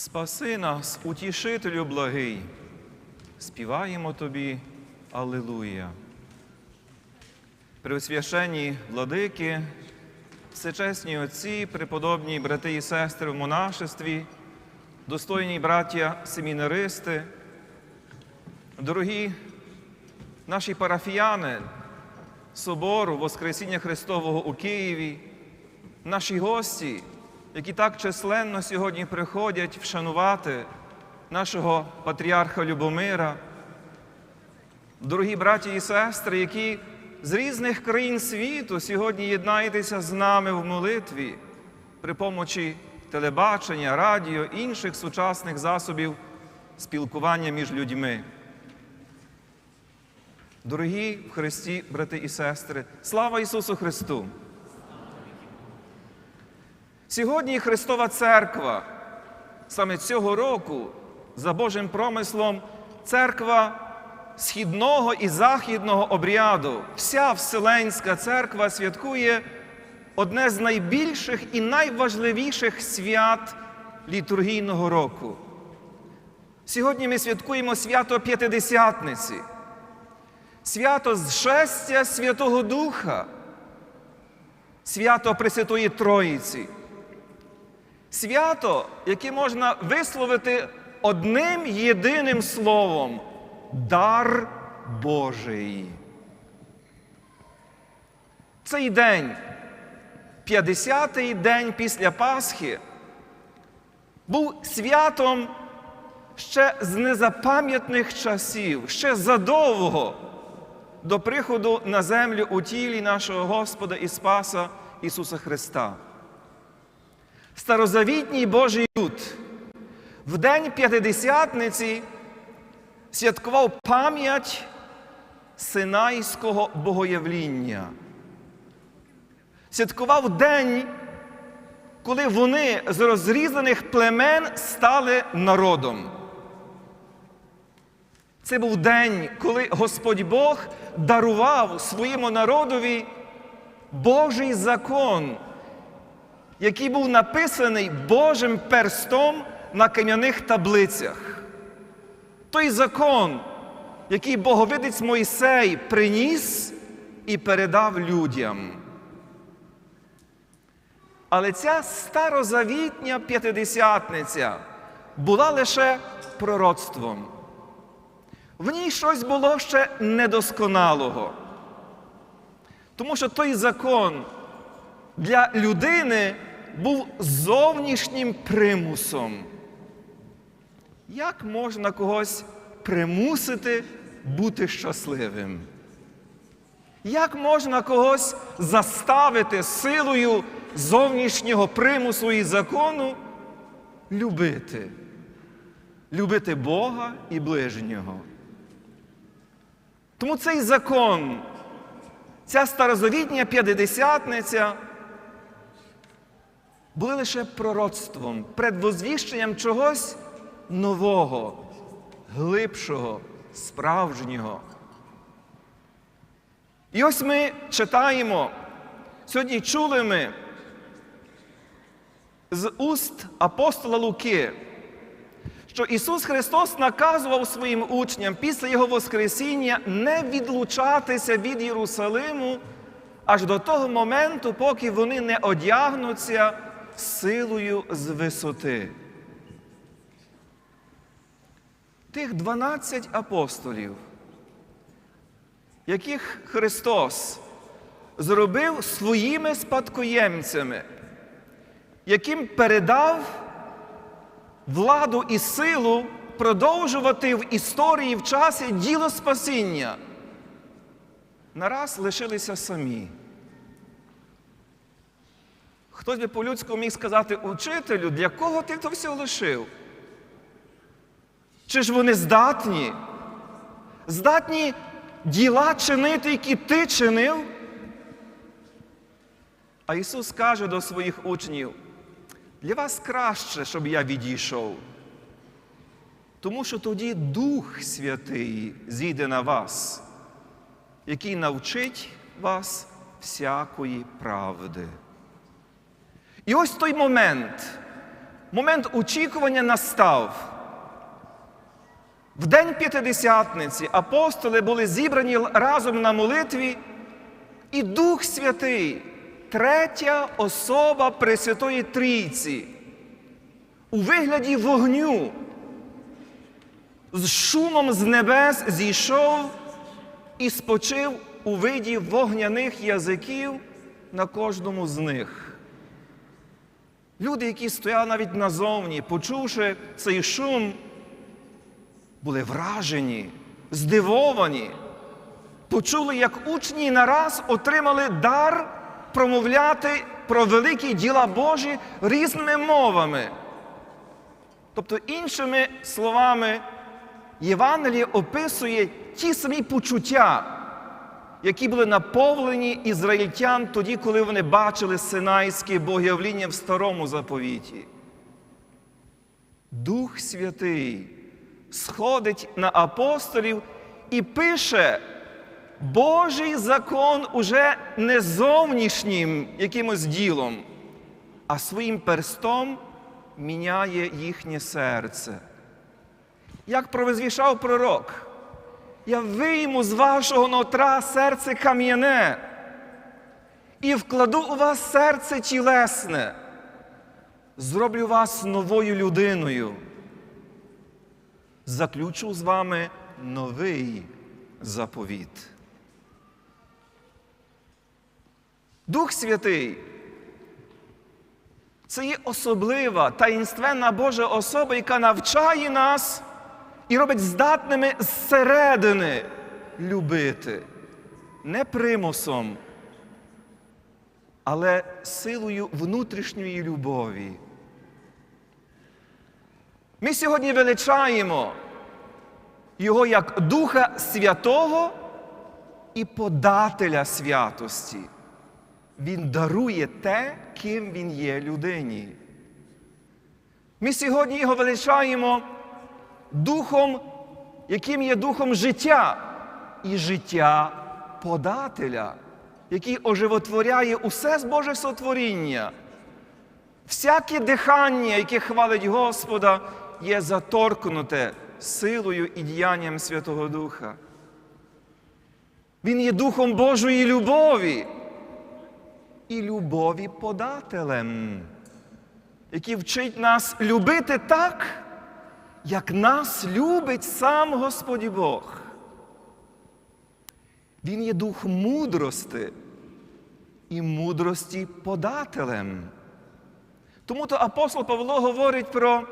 Спаси нас, утішителю благий, співаємо тобі Аллилуйя. Преосвященні владики, всечесні отці, преподобні брати і сестри в монашестві, достойні браття семінаристи, дорогі наші парафіяни Собору Воскресіння Христового у Києві, наші гості, які так численно сьогодні приходять вшанувати нашого патріарха Любомира, дорогі браті і сестри, які з різних країн світу сьогодні єднаєтеся з нами в молитві при помочі телебачення, радіо, інших сучасних засобів спілкування між людьми. Дорогі в Христі, брати і сестри, слава Ісусу Христу! Сьогодні Христова Церква, саме цього року, за Божим промислом, церква східного і західного обряду, вся Вселенська церква святкує одне з найбільших і найважливіших свят літургійного року. Сьогодні ми святкуємо свято П'ятидесятниці, свято зшестя Святого Духа, свято Пресвятої Троїці. Свято, яке можна висловити одним єдиним словом дар Божий. Цей день, 50-й день після Пасхи, був святом ще з незапам'ятних часів, ще задовго до приходу на землю у тілі нашого Господа і Спаса Ісуса Христа. Старозавітній Божий люд в день П'ятидесятниці святкував пам'ять Синайського богоявління. Святкував день, коли вони з розрізаних племен стали народом. Це був день, коли Господь Бог дарував своєму народові Божий закон, який був написаний Божим перстом на кам'яних таблицях. Той закон, який боговидець Мойсей приніс і передав людям. Але ця старозавітня п'ятидесятниця була лише пророцтвом. В ній щось було ще недосконалого. Тому що той закон для людини був зовнішнім примусом. Як можна когось примусити бути щасливим? Як можна когось заставити силою зовнішнього примусу і закону любити? Любити Бога і ближнього. Тому цей закон, ця старозавітня п'ятидесятниця були лише пророцтвом, предвозвіщенням чогось нового, глибшого, справжнього. І ось ми читаємо, сьогодні чули ми з уст апостола Луки, що Ісус Христос наказував своїм учням після Його Воскресіння не відлучатися від Єрусалиму аж до того моменту, поки вони не одягнуться силою з висоти. Тих 12 апостолів, яких Христос зробив своїми спадкоємцями, яким передав владу і силу продовжувати в історії в часі діло спасіння, нараз лишилися самі. Хтось би по-людському міг сказати учителю, для кого ти то все лишив? Чи ж вони здатні? Здатні діла чинити, які ти чинив? А Ісус каже до своїх учнів: для вас краще, щоб я відійшов. Тому що тоді Дух Святий зійде на вас, який навчить вас всякої правди. І ось той момент, Момент очікування настав. В день П'ятидесятниці апостоли були зібрані разом на молитві, і Дух Святий, третя особа Пресвятої Трійці, у вигляді вогню, з шумом з небес зійшов і спочив у виді вогняних язиків на кожному з них. Люди, які стояли навіть назовні, почувши цей шум, були вражені, здивовані, почули, як учні нараз отримали дар промовляти про великі діла Божі різними мовами. Тобто, іншими словами, Євангеліє описує ті самі почуття, які були наповнені ізраїльтян тоді, коли вони бачили синайське богоявління в старому заповіті. Дух Святий сходить на апостолів і пише Божий закон уже не зовнішнім якимось ділом, а своїм перстом міняє їхнє серце. Як провізвішав пророк, я вийму з вашого нутра серце кам'яне і вкладу у вас серце тілесне, зроблю вас новою людиною заключу з вами новий заповіт. Дух Святий це є особлива таїнственна Божа особа, яка навчає нас і робить здатними зсередини любити, не примусом, але силою внутрішньої любові. Ми сьогодні величаємо Його як Духа Святого і подателя святості. Він дарує те, ким Він є людині. Ми сьогодні його величаємо Духом, яким є духом життя і життя подателя, який оживотворяє усе з Боже сотворіння. Всяке дихання, яке хвалить Господа, є заторкнуте силою і діянням Святого Духа. Він є Духом Божої любові і любові подателем, який вчить нас любити так, як нас любить сам Господь Бог. Він є дух мудрости і мудрості подателем. Тому то апостол Павло говорить про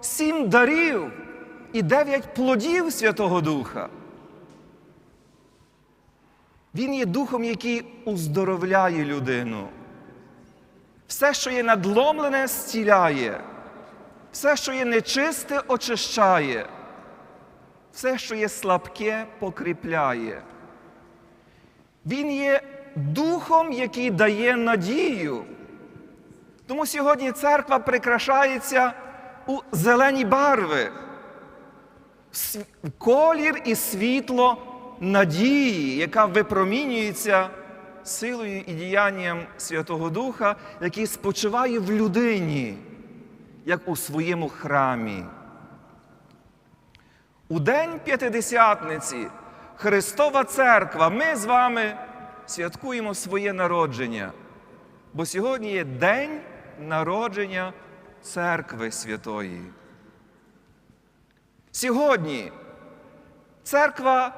сім дарів і дев'ять плодів Святого Духа. Він є духом, який уздоровляє людину. Все, що є надломлене, зціляє, все, що є нечисте, очищає, все, що є слабке, покріпляє. Він є духом, який дає надію. Тому сьогодні церква прикрашається у зелені барви, колір і світло надії, яка випромінюється силою і діянням Святого Духа, який спочиває в людині, як у своєму храмі. У День П'ятидесятниці Христова Церква, ми з вами святкуємо своє народження, бо сьогодні є День народження Церкви Святої. Сьогодні церква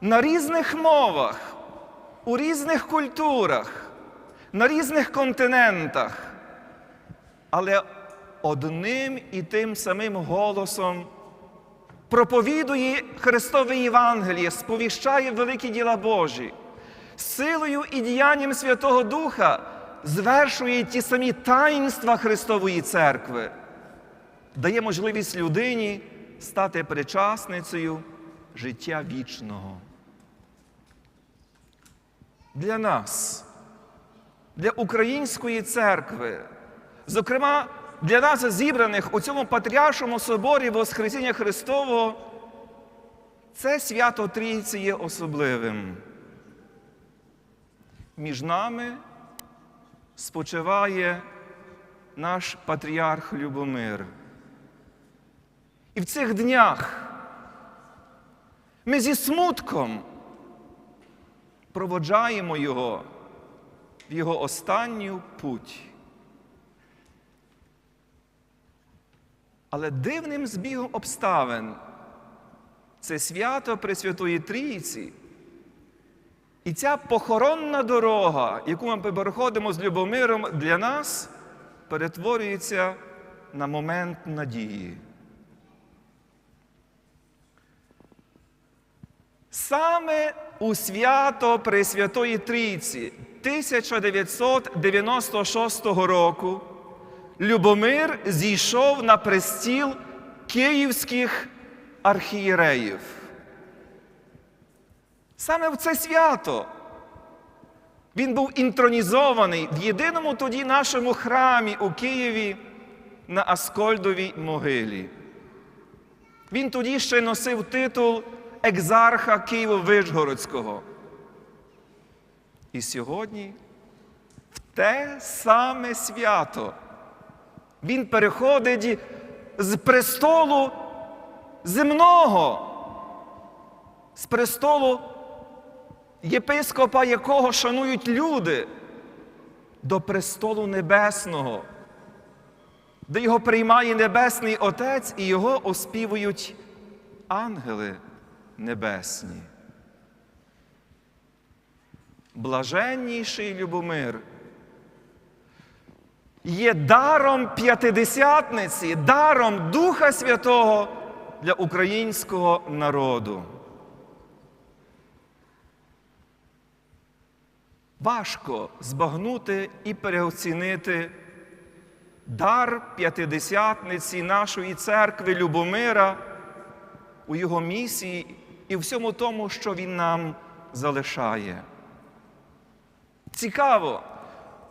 на різних мовах, у різних культурах, на різних континентах, але одним і тим самим голосом проповідує Христове Євангеліє, сповіщає великі діла Божі, силою і діянням Святого Духа звершує ті самі таїнства Христової Церкви, дає можливість людині стати причасницею життя вічного. Для нас, для української церкви, зокрема для нас, зібраних у цьому Патріаршому соборі Воскресіння Христового, це свято Трійці є особливим. Між нами спочиває наш патріарх Любомир. І в цих днях ми зі смутком проводжаємо його в його останню путь. Але дивним збігом обставин це свято Пресвятої Трійці. І ця похоронна дорога, яку ми переходимо з Любомиром для нас, перетворюється на момент надії. Саме у свято Пресвятої Трійці 1996 року Любомир зійшов на престіл київських архієреїв. Саме в це свято він був інтронізований в єдиному тоді нашому храмі у Києві на Аскольдовій могилі. Він тоді ще носив титул екзарха Києво-Вишгородського. І сьогодні, в те саме свято, він переходить з престолу земного, з престолу єпископа, якого шанують люди, до престолу небесного, де його приймає Небесний Отець і його оспівують ангели небесні. Блаженніший Любомир є даром п'ятидесятниці, даром Духа Святого для українського народу. Важко збагнути і переоцінити дар п'ятидесятниці нашої церкви Любомира у його місії і всьому тому, що він нам залишає. Цікаво,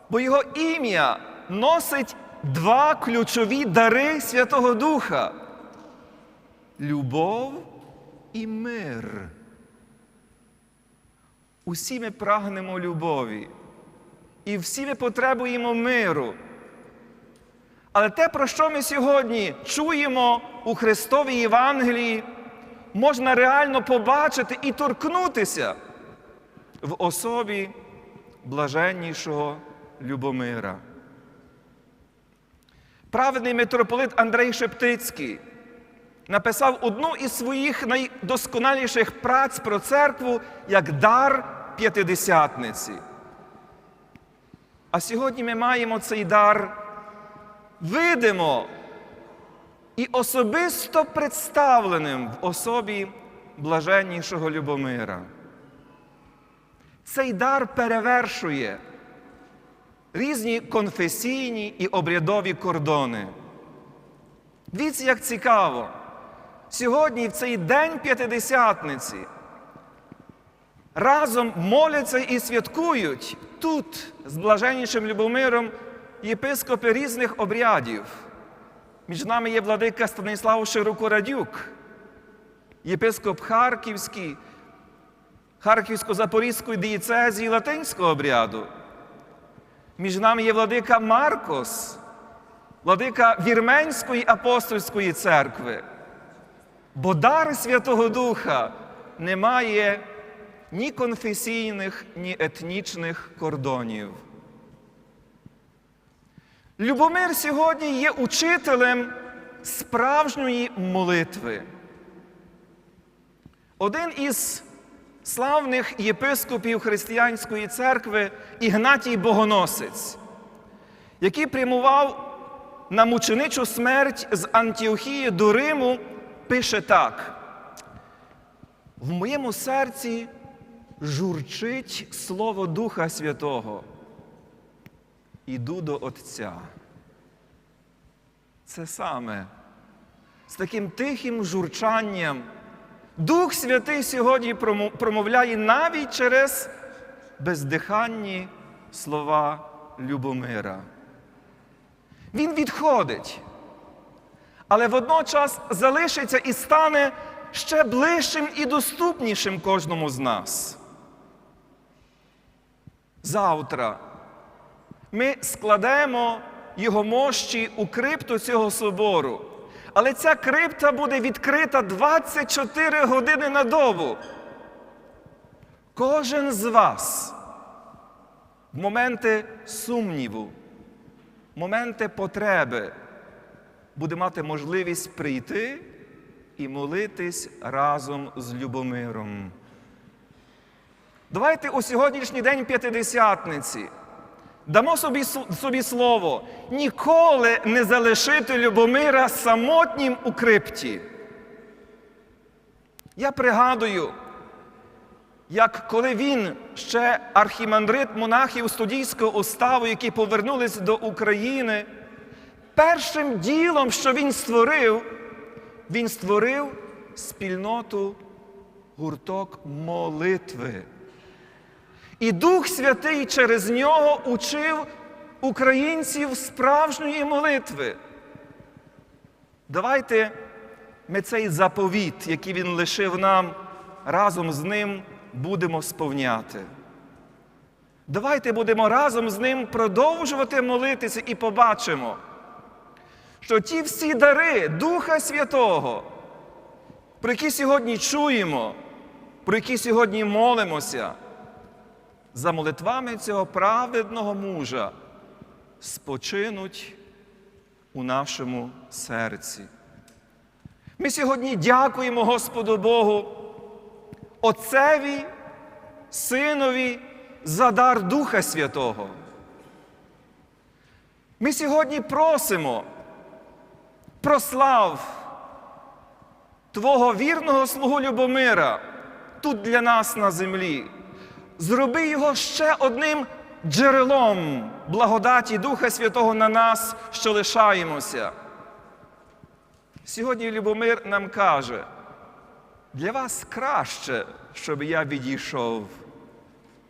бо його ім'я носить два ключові дари Святого Духа любов і мир. Усі ми прагнемо любові, і всі ми потребуємо миру. Але те, про що ми сьогодні чуємо у Христовій Євангелії, можна реально побачити і торкнутися в особі блаженнішого Любомира. Праведний митрополит Андрей Шептицький написав одну із своїх найдосконаліших праць про церкву як дар п'ятидесятниці. А сьогодні ми маємо цей дар видимо і особисто представленим в особі блаженнішого Любомира. Цей дар перевершує різні конфесійні і обрядові кордони. Дивіться, як цікаво. Сьогодні, в цей день п'ятидесятниці, разом моляться і святкують тут, з блаженнішим Любомиром, єпископи різних обрядів. Між нами є владика Станислав Широкорадюк, єпископ Харківський, Харківсько-Запорізької дієцезії латинського обряду. Між нами є владика Маркос, владика Вірменської апостольської церкви. Бо дар Святого Духа не має ні конфесійних, ні етнічних кордонів. Любомир сьогодні є учителем справжньої молитви. Один із славних єпископів Християнської церкви Ігнатій Богоносець, який прямував на мученичу смерть з Антіохії до Риму, пише так: в моєму серці журчить Слово Духа Святого. Іду до Отця. Це саме з таким тихим журчанням. Дух Святий сьогодні промовляє навіть через бездиханні слова Любомира. Він відходить, але водночас залишиться і стане ще ближчим і доступнішим кожному з нас. Завтра ми складемо його мощі у крипту цього собору. Але ця крипта буде відкрита 24 години на добу. Кожен з вас в моменти сумніву, моменти потреби буде мати можливість прийти і молитись разом з Любомиром. Давайте у сьогоднішній день п'ятидесятниці дамо собі, собі слово ніколи не залишити Любомира самотнім у крипті. Я пригадую, як коли він ще архімандрит монахів студійського уставу, які повернулись до України, першим ділом, що він створив, він створив спільноту гурток молитви. І Дух Святий через нього учив українців справжньої молитви. Давайте ми цей заповіт, який він лишив нам, разом з ним будемо сповняти. Давайте будемо разом з ним продовжувати молитися і побачимо, що ті всі дари Духа Святого, про які сьогодні чуємо, про які сьогодні молимося, за молитвами цього праведного мужа спочинуть у нашому серці. Ми сьогодні дякуємо Господу Богу, Отцеві, Синові за дар Духа Святого. Ми сьогодні просимо, прослав Твого вірного слугу Любомира тут для нас на землі. Зроби його ще одним джерелом благодаті Духа Святого на нас, що лишаємося. Сьогодні Любомир нам каже, для вас краще, щоб я відійшов.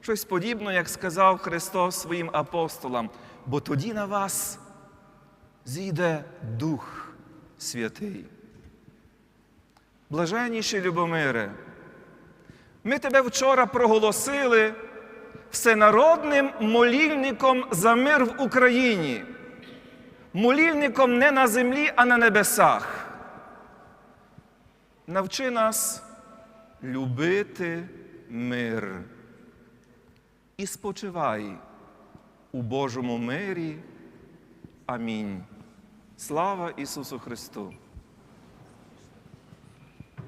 Щось подібне, як сказав Христос своїм апостолам, бо тоді на вас зійде Дух Святий. Блаженніші Любомире, ми тебе вчора проголосили всенародним молільником за мир в Україні, молільником не на землі, а на небесах. Навчи нас любити мир і спочивай у Божому мирі. Амінь. Слава Ісусу Христу!